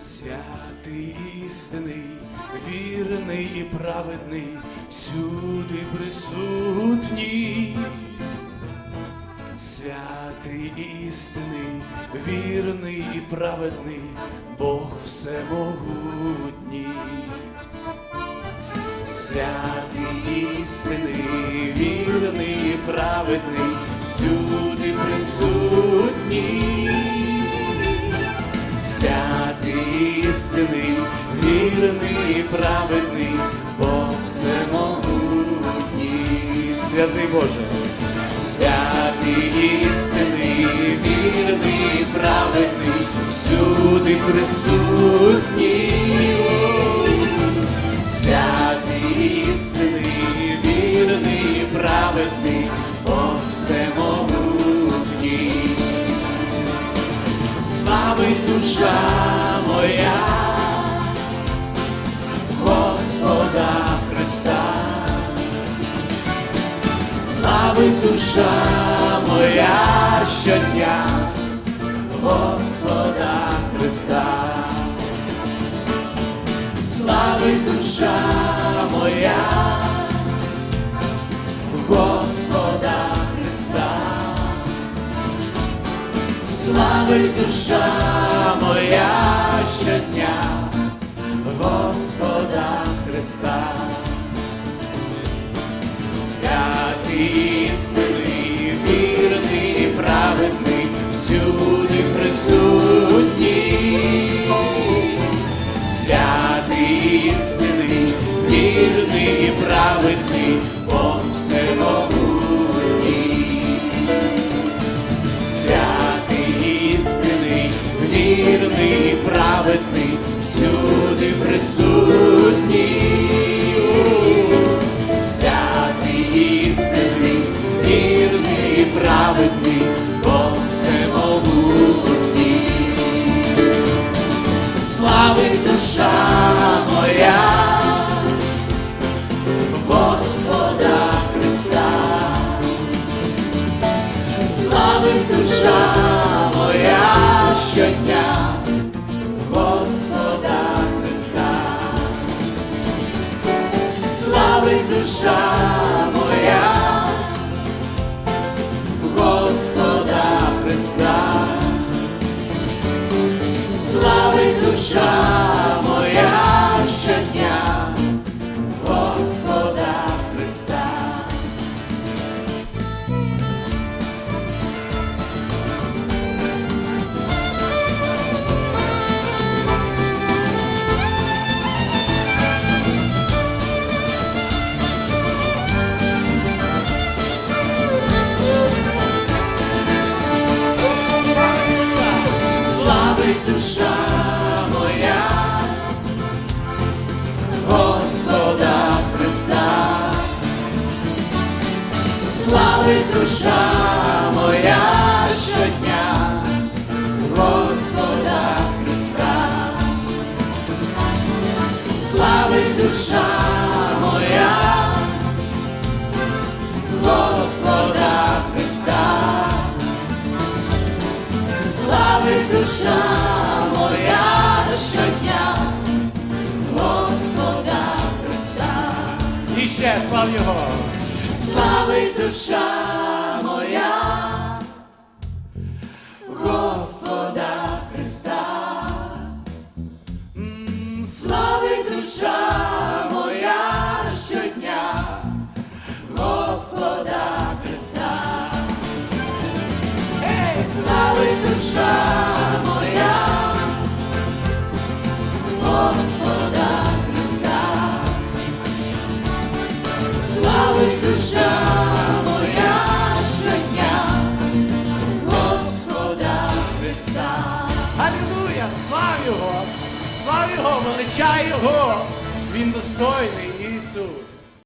Святий істинний, вірний і праведний, всюди присутній. Святий істинний, вірний і праведний, Бог всемогутній. Святий істинний, вірний і праведний, всюди присутній. Святий вірний і праведний, Бог всемогутній. Святий Боже, святий істинний, вірний і праведний, всюди присутній. Святий істинний, вірний і праведний, Бог всемогутній. Славить душа моя, Господа Христа, славить душа моя щодня, Господа Христа, славить душа моя, Господа Христа. Славить душа моя святий істинний, вірний, і праведний, всюди присутній, святий істинний, вірний і праведний, Бог всемогутній. Святий істинний, вірний, і праведний, всюди присутній. Душа моя, Господа Христа. Славить душа моя щодня, Господа Христа, славить душа моя, Господа Христа, славить душа Господа Христа. Славить душа моя щодня, Господа Христа, славить душа моя, Господа Христа славить душа моя щодня, Господа Христа. І ще слав Його. Славить душа моя, Господа Христа. М, Славить душа моя щодня, Господа Христа. Ей, славить душа Христа. Алілуя! Слав Його! Слав Його! Величай Його! Він достойний Ісус!